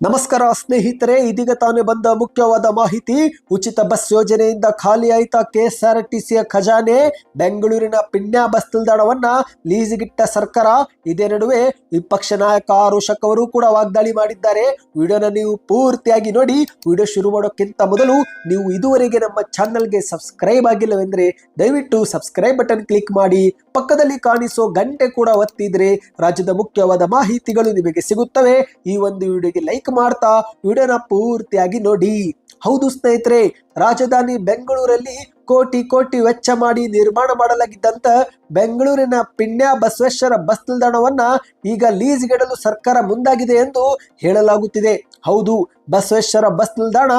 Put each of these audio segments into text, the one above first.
ನಮಸ್ಕಾರ ಸ್ನೇಹಿತರೆ, ಇದೀಗ ತಾನೇ ಬಂದ ಮುಖ್ಯವಾದ ಮಾಹಿತಿ. ಉಚಿತ ಬಸ್ ಯೋಜನೆಯಿಂದ ಖಾಲಿ ಆಯ್ತ ಕೆಎಸ್ಆರ್ಟಿಸಿಯ ಖಜಾನೆ, ಬೆಂಗಳೂರಿನ ಪಿಣ್ಯ ಬಸ್ ನಿಲ್ದಾಣವನ್ನ ಲೀಸ್ಗಿಟ್ಟ ಸರ್ಕಾರ. ಇದೇ ನಡುವೆ ವಿಪಕ್ಷ ನಾಯಕ ಆರೋಷಕ್ ಅವರು ಕೂಡ ವಾಗ್ದಾಳಿ ಮಾಡಿದ್ದಾರೆ. ವಿಡಿಯೋನ ನೀವು ಪೂರ್ತಿಯಾಗಿ ನೋಡಿ. ವಿಡಿಯೋ ಶುರು ಮಾಡೋಕ್ಕಿಂತ ಮೊದಲು ನೀವು ಇದುವರೆಗೆ ನಮ್ಮ ಚಾನೆಲ್ಗೆ ಸಬ್ಸ್ಕ್ರೈಬ್ ಆಗಿಲ್ಲವೆಂದ್ರೆ ದಯವಿಟ್ಟು ಸಬ್ಸ್ಕ್ರೈಬ್ ಬಟನ್ ಕ್ಲಿಕ್ ಮಾಡಿ. ಪಕ್ಕದಲ್ಲಿ ಕಾಣಿಸೋ ಗಂಟೆ ಕೂಡ ಒತ್ತಿದ್ರೆ ರಾಜ್ಯದ ಮುಖ್ಯವಾದ ಮಾಹಿತಿಗಳು ನಿಮಗೆ ಸಿಗುತ್ತವೆ. ಈ ಒಂದು ವಿಡಿಯೋಗೆ ಲೈಕ್ ಮಾಡ್ತಾ ವಿಡಿಯೋನ ಪೂರ್ತಿಯಾಗಿ ನೋಡಿ. ಹೌದು ಸ್ನೇಹಿತರೆ, ರಾಜಧಾನಿ ಬೆಂಗಳೂರಲ್ಲಿ ಕೋಟಿ ಕೋಟಿ ವೆಚ್ಚ ಮಾಡಿ ನಿರ್ಮಾಣ ಮಾಡಲಾಗಿದ್ದಂತ ಬೆಂಗಳೂರಿನ ಪಿಣ್ಯ ಬಸವೇಶ್ವರ ಬಸ್ ನಿಲ್ದಾಣವನ್ನ ಈಗ ಲೀಸ್ಗೆಡಲು ಸರ್ಕಾರ ಮುಂದಾಗಿದೆ ಎಂದು ಹೇಳಲಾಗುತ್ತಿದೆ. ಹೌದು, ಬಸವೇಶ್ವರ ಬಸ್ ನಿಲ್ದಾಣ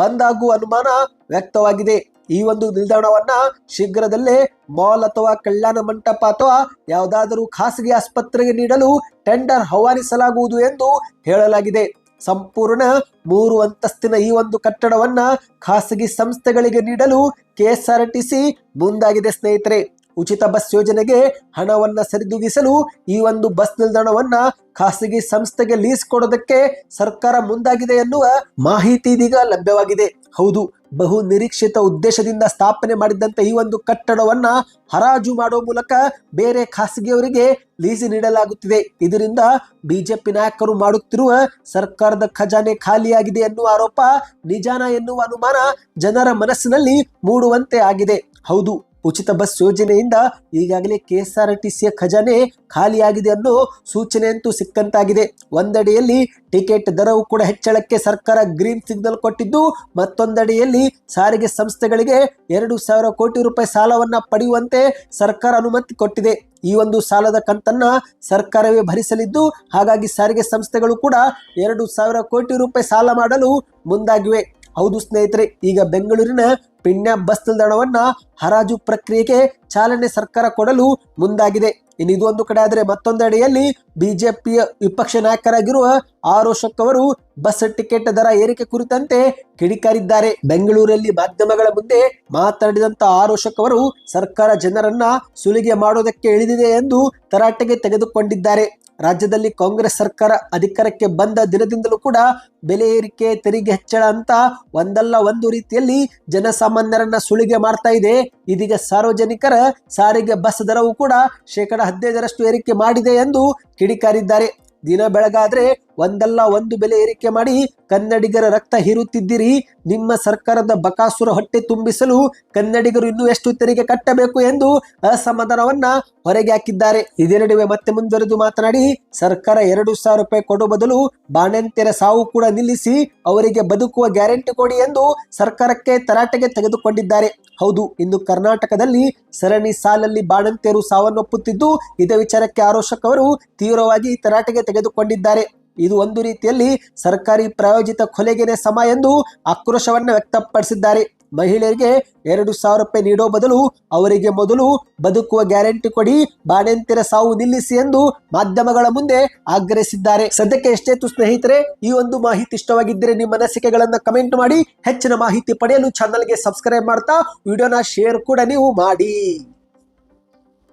ಬಂದಾಗುವ ಅನುಮಾನ ವ್ಯಕ್ತವಾಗಿದೆ. ಈ ಒಂದು ನಿಲ್ದಾಣವನ್ನ ಶೀಘ್ರದಲ್ಲೇ ಮಾಲ್ ಅಥವಾ ಕಲ್ಯಾಣ ಮಂಟಪ ಅಥವಾ ಯಾವುದಾದರೂ ಖಾಸಗಿ ಆಸ್ಪತ್ರೆಗೆ ನೀಡಲು ಟೆಂಡರ್ ಹವಾನಿಸಲಾಗುವುದು ಎಂದು ಹೇಳಲಾಗಿದೆ. ಸಂಪೂರ್ಣ ಮೂರು ಅಂತಸ್ತಿನ ಈ ಒಂದು ಕಟ್ಟಡವನ್ನ ಖಾಸಗಿ ಸಂಸ್ಥೆಗಳಿಗೆ ನೀಡಲು ಕೆಎಸ್ಆರ್ಟಿಸಿ ಮುಂದಾಗಿದೆ ಸ್ನೇಹಿತರೆ. ಉಚಿತ ಬಸ್ ಯೋಜನೆಗೆ ಹಣವನ್ನ ಸರಿದೂಗಿಸಲು ಈ ಒಂದು ಬಸ್ ನಿಲ್ದಾಣವನ್ನ ಖಾಸಗಿ ಸಂಸ್ಥೆಗೆ ಲೀಸ್ ಕೊಡೋದಕ್ಕೆ ಸರ್ಕಾರ ಮುಂದಾಗಿದೆ ಎನ್ನುವ ಮಾಹಿತಿ ಇದೀಗ ಲಭ್ಯವಾಗಿದೆ. ಹೌದು, ಬಹು ನಿರೀಕ್ಷಿತ ಉದ್ದೇಶದಿಂದ ಸ್ಥಾಪನೆ ಮಾಡಿದಂತ ಈ ಒಂದು ಕಟ್ಟಡವನ್ನ ಹರಾಜು ಮಾಡುವ ಮೂಲಕ ಬೇರೆ ಖಾಸಗಿಯವರಿಗೆ ಲೀಸ್ ನೀಡಲಾಗುತ್ತಿದೆ. ಇದರಿಂದ ಬಿಜೆಪಿ ನಾಯಕರು ಮಾಡುತ್ತಿರುವ ಸರ್ಕಾರದ ಖಜಾನೆ ಖಾಲಿಯಾಗಿದೆ ಎನ್ನುವ ಆರೋಪ ನಿಜಾನ ಎನ್ನುವ ಅನುಮಾನ ಜನರ ಮನಸ್ಸಿನಲ್ಲಿ ಮೂಡುವಂತೆ ಆಗಿದೆ. ಹೌದು ಉಚಿತ ಬಸ್ ಯೋಜನೆಯಿಂದ ಈಗಾಗಲೇ ಕೆಎಸ್ಆರ್ಟಿಸಿಯ ಖಜಾನೆ ಖಾಲಿಯಾಗಿದೆ ಅನ್ನೋ ಸೂಚನೆಯಂತೂ ಸಿಕ್ಕಂತಾಗಿದೆ. ಒಂದಡಿಯಲ್ಲಿ ಟಿಕೆಟ್ ದರವು ಕೂಡ ಹೆಚ್ಚಳಕ್ಕೆ ಸರ್ಕಾರ ಗ್ರೀನ್ ಸಿಗ್ನಲ್ ಕೊಟ್ಟಿದ್ದು, ಮತ್ತೊಂದಡಿಯಲ್ಲಿ ಸಾರಿಗೆ ಸಂಸ್ಥೆಗಳಿಗೆ ಎರಡು ಸಾವಿರ ಕೋಟಿ ರೂಪಾಯಿ ಸಾಲವನ್ನ ಪಡೆಯುವಂತೆ ಸರ್ಕಾರ ಅನುಮತಿ ಕೊಟ್ಟಿದೆ. ಈ ಒಂದು ಸಾಲದ ಕಂತನ್ನ ಸರ್ಕಾರವೇ ಭರಿಸಲಿದ್ದು, ಹಾಗಾಗಿ ಸಾರಿಗೆ ಸಂಸ್ಥೆಗಳು ಕೂಡ ಎರಡು ಸಾವಿರ ಕೋಟಿ ರೂಪಾಯಿ ಸಾಲ ಮಾಡಲು ಮುಂದಾಗಿವೆ. ಹೌದು ಸ್ನೇಹಿತರೆ, ಈಗ ಬೆಂಗಳೂರಿನ ಪಿಣ್ಯ ಬಸ್ ನಿಲ್ದಾಣವನ್ನ ಹರಾಜು ಪ್ರಕ್ರಿಯೆಗೆ ಚಾಲನೆ ಸರ್ಕಾರ ಕೊಡಲು ಮುಂದಾಗಿದೆ. ಇದು ಒಂದು ಕಡೆ ಆದರೆ ಮತ್ತೊಂದೆಡೆಯಲ್ಲಿ ಬಿಜೆಪಿಯ ವಿಪಕ್ಷ ನಾಯಕರಾಗಿರುವ ಆರೋಷಕ್ ಅವರು ಬಸ್ ಟಿಕೆಟ್ ದರ ಏರಿಕೆ ಕುರಿತಂತೆ ಕಿಡಿಕಾರಿದ್ದಾರೆ. ಬೆಂಗಳೂರಲ್ಲಿ ಮಾಧ್ಯಮಗಳ ಮುಂದೆ ಮಾತನಾಡಿದಂತ ಆರೋಷಕ್ ಅವರು ಸರ್ಕಾರ ಜನರನ್ನ ಸುಲಿಗೆ ಮಾಡೋದಕ್ಕೆ ಇಳಿದಿದೆ ಎಂದು ತರಾಟೆಗೆ ತೆಗೆದುಕೊಂಡಿದ್ದಾರೆ. ರಾಜ್ಯದಲ್ಲಿ ಕಾಂಗ್ರೆಸ್ ಸರ್ಕಾರ ಅಧಿಕಾರಕ್ಕೆ ಬಂದ ದಿನದಿಂದಲೂ ಕೂಡ ಬೆಲೆ ಏರಿಕೆ, ತೆರಿಗೆ ಹೆಚ್ಚಳ ಅಂತ ಒಂದಲ್ಲ ಒಂದು ರೀತಿಯಲ್ಲಿ ಜನಸಾಮಾನ್ಯರನ್ನ ಸುಳಿಗೆ ಮಾಡ್ತಾ ಇದೆ. ಇದೀಗ ಸಾರ್ವಜನಿಕರ ಸಾರಿಗೆ ಬಸ್ ದರವು ಕೂಡ ಶೇಕಡ ಹದಿನೈದರಷ್ಟು ಏರಿಕೆ ಮಾಡಿದೆ ಎಂದು ಕಿಡಿಕಾರಿದ್ದಾರೆ. ದಿನ ಬೆಳಗಾದ್ರೆ ಒಂದಲ್ಲ ಒಂದು ಬೆಲೆ ಏರಿಕೆ ಮಾಡಿ ಕನ್ನಡಿಗರ ರಕ್ತ ಹೀರುತ್ತಿದ್ದೀರಿ. ನಿಮ್ಮ ಸರ್ಕಾರದ ಬಕಾಸುರ ಹೊಟ್ಟೆ ತುಂಬಿಸಲು ಕನ್ನಡಿಗರು ಇನ್ನೂ ಎಷ್ಟು ತೆರಿಗೆ ಕಟ್ಟಬೇಕು ಎಂದು ಅಸಮಾಧಾನವನ್ನ ಹೊರಗೆ ಹಾಕಿದ್ದಾರೆ. ಇದೇ ನಡುವೆ ಮತ್ತೆ ಮುಂದುವರೆದು ಮಾತನಾಡಿ, ಸರ್ಕಾರ ಎರಡು ಸಾವಿರ ರೂಪಾಯಿ ಕೊಡುವ ಬದಲು ಬಾಣಂತಿಯರ ಸಾವು ಕೂಡ ನಿಲ್ಲಿಸಿ ಅವರಿಗೆ ಬದುಕುವ ಗ್ಯಾರಂಟಿ ಕೊಡಿ ಎಂದು ಸರ್ಕಾರಕ್ಕೆ ತರಾಟೆಗೆ ತೆಗೆದುಕೊಂಡಿದ್ದಾರೆ. ಹೌದು, ಇನ್ನು ಕರ್ನಾಟಕದಲ್ಲಿ ಸರಣಿ ಸಾಲಲ್ಲಿ ಬಾಣಂತಿಯರು ಸಾವನ್ನಪ್ಪುತ್ತಿದ್ದು, ಇದೇ ವಿಚಾರಕ್ಕೆ ಆರೋಷಕ್ ಅವರು ತೀವ್ರವಾಗಿ ತರಾಟೆಗೆ ತೆಗೆದುಕೊಂಡಿದ್ದಾರೆ. ಇದು ಒಂದು ರೀತಿಯಲ್ಲಿ ಸರ್ಕಾರಿ ಪ್ರಾಯೋಜಿತ ಕೊಲೆಗೆನೆ ಸಮ ಎಂದು ಆಕ್ರೋಶವನ್ನ ವ್ಯಕ್ತಪಡಿಸಿದ್ದಾರೆ. ಮಹಿಳೆಯರಿಗೆ ಎರಡು ಸಾವಿರ ರೂಪಾಯಿ ನೀಡೋ ಬದಲು ಅವರಿಗೆ ಮೊದಲು ಬದುಕುವ ಗ್ಯಾರಂಟಿ ಕೊಡಿ, ಬಾಣಂತಿರ ಸಾವು ನಿಲ್ಲಿಸಿ ಎಂದು ಮಾಧ್ಯಮಗಳ ಮುಂದೆ ಆಗ್ರಹಿಸಿದ್ದಾರೆ. ಸದ್ಯಕ್ಕೆ ಎಷ್ಟೇತು ಸ್ನೇಹಿತರೆ, ಈ ಒಂದು ಮಾಹಿತಿ ಇಷ್ಟವಾಗಿದ್ದರೆ ನಿಮ್ಮ ಅನಿಸಿಕೆಗಳನ್ನು ಕಮೆಂಟ್ ಮಾಡಿ, ಹೆಚ್ಚಿನ ಮಾಹಿತಿ ಪಡೆಯಲು ಚಾನಲ್ಗೆ ಸಬ್ಸ್ಕ್ರೈಬ್ ಮಾಡ್ತಾ, ವಿಡಿಯೋನ ಶೇರ್ ಕೂಡ ನೀವು ಮಾಡಿ.